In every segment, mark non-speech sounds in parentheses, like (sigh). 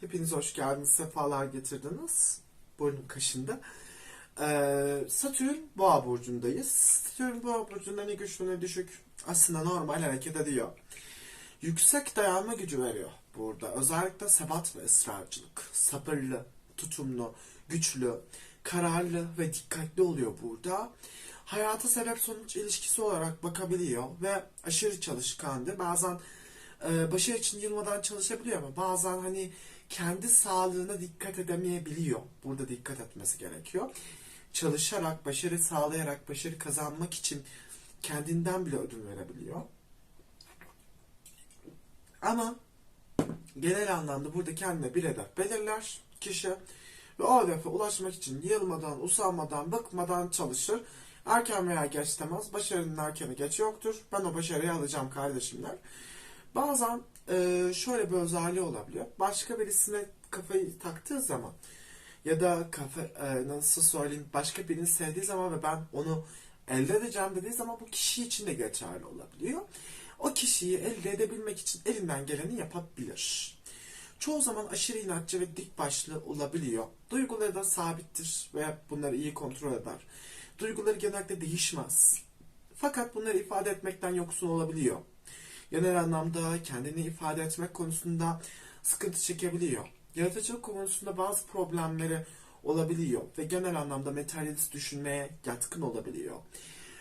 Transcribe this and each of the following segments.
Hepiniz hoş geldiniz, sefalar getirdiniz. Burnum kaşındı. Ee, Satürn Boğa burcundayız. Satürn Boğa burcunda ne güçlü ne düşük aslında normal hareket ediyor. Yüksek dayanma gücü veriyor burada. Özellikle sebat ve ısrarcılık. Sabırlı, tutumlu, güçlü, kararlı ve dikkatli oluyor burada. Hayata sebep sonuç ilişkisi olarak bakabiliyor ve aşırı çalışkandı. Bazen e, başarı için yılmadan çalışabiliyor ama bazen hani kendi sağlığına dikkat edemeyebiliyor. Burada dikkat etmesi gerekiyor. Çalışarak, başarı sağlayarak, başarı kazanmak için kendinden bile ödün verebiliyor. Ama genel anlamda burada kendine bir hedef belirler kişi ve o hedefe ulaşmak için yılmadan, usanmadan, bıkmadan çalışır. Erken veya geç demez. Başarının erkeni geç yoktur. Ben o başarıyı alacağım kardeşimler. Bazen e, şöyle bir özelliği olabiliyor. Başka birisine kafayı taktığı zaman ya da kafa e, nasıl söyleyeyim başka birini sevdiği zaman ve ben onu elde edeceğim dediği zaman bu kişi için de geçerli olabiliyor. O kişiyi elde edebilmek için elinden geleni yapabilir. Çoğu zaman aşırı inatçı ve dik başlı olabiliyor. Duyguları da sabittir ve bunları iyi kontrol eder. Duyguları genellikle değişmez. Fakat bunları ifade etmekten yoksun olabiliyor genel anlamda kendini ifade etmek konusunda sıkıntı çekebiliyor. Yaratıcılık konusunda bazı problemleri olabiliyor ve genel anlamda materyalist düşünmeye yatkın olabiliyor.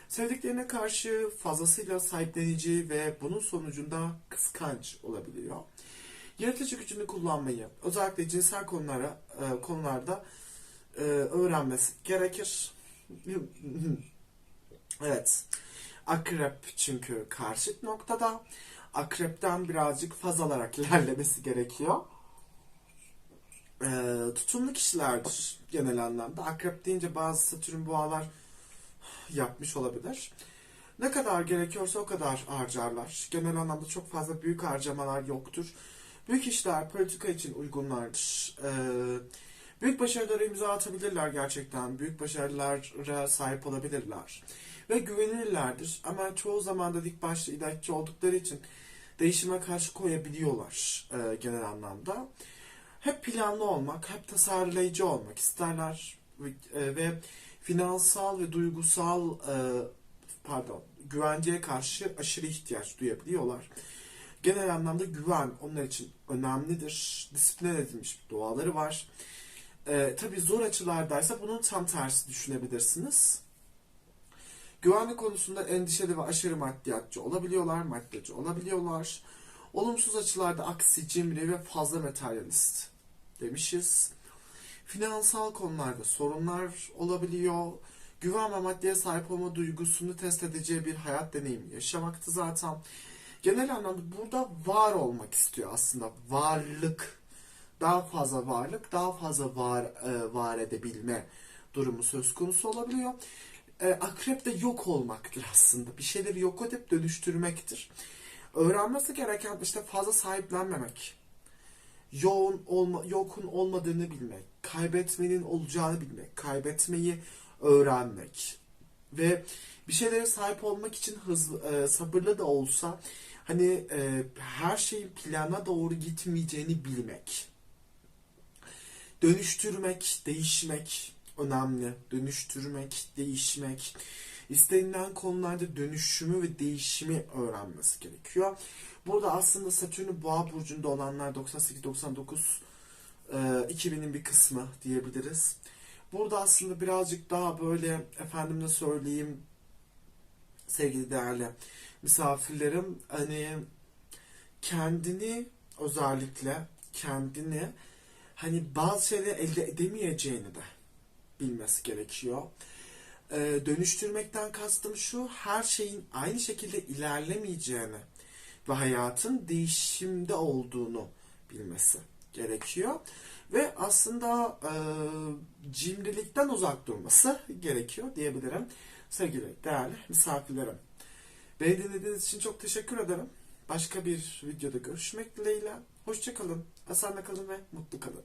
Sevdiklerine karşı fazlasıyla sahiplenici ve bunun sonucunda kıskanç olabiliyor. Yaratıcı gücünü kullanmayı, özellikle cinsel konulara, e, konularda e, öğrenmesi gerekir. (laughs) evet. Akrep çünkü karşıt noktada. Akrepten birazcık faz alarak (laughs) ilerlemesi gerekiyor. Ee, tutumlu kişilerdir genel anlamda. Akrep deyince bazı satürn boğalar yapmış olabilir. Ne kadar gerekiyorsa o kadar harcarlar. Genel anlamda çok fazla büyük harcamalar yoktur. Büyük işler politika için uygunlardır. Ee, büyük başarılara imza atabilirler gerçekten. Büyük başarılara sahip olabilirler ve güvenilirlerdir. Ama çoğu zaman da dik başlı inatçı oldukları için değişime karşı koyabiliyorlar e, genel anlamda. Hep planlı olmak, hep tasarlayıcı olmak isterler ve, e, ve finansal ve duygusal e, pardon güvenceye karşı aşırı ihtiyaç duyabiliyorlar. Genel anlamda güven onlar için önemlidir. Disiplin edilmiş bir doğaları var. E, tabii zor açılardaysa bunun tam tersi düşünebilirsiniz. Güvenlik konusunda endişeli ve aşırı maddiyatçı olabiliyorlar, maddeci olabiliyorlar. Olumsuz açılarda aksi, cimri ve fazla materyalist demişiz. Finansal konularda sorunlar olabiliyor. Güven ve maddeye sahip olma duygusunu test edeceği bir hayat deneyimi yaşamaktı zaten. Genel anlamda burada var olmak istiyor aslında. Varlık. Daha fazla varlık, daha fazla var, e, var edebilme durumu söz konusu olabiliyor e, akrep de yok olmaktır aslında. Bir şeyleri yok edip dönüştürmektir. Öğrenmesi gereken işte fazla sahiplenmemek. Yoğun olma, yokun olmadığını bilmek. Kaybetmenin olacağını bilmek. Kaybetmeyi öğrenmek. Ve bir şeylere sahip olmak için hızlı, e, sabırlı da olsa hani e, her şeyin plana doğru gitmeyeceğini bilmek. Dönüştürmek, değişmek, önemli. Dönüştürmek, değişmek. İstenilen konularda dönüşümü ve değişimi öğrenmesi gerekiyor. Burada aslında Satürn'ün Boğa burcunda olanlar 98-99 2000'in bir kısmı diyebiliriz. Burada aslında birazcık daha böyle efendim ne söyleyeyim sevgili değerli misafirlerim hani kendini özellikle kendini hani bazı şeyleri elde edemeyeceğini de bilmesi gerekiyor. Ee, dönüştürmekten kastım şu, her şeyin aynı şekilde ilerlemeyeceğini ve hayatın değişimde olduğunu bilmesi gerekiyor. Ve aslında e, cimrilikten uzak durması gerekiyor diyebilirim. Sevgili değerli misafirlerim. Beni dinlediğiniz için çok teşekkür ederim. Başka bir videoda görüşmek dileğiyle. Hoşçakalın, esenle kalın ve mutlu kalın.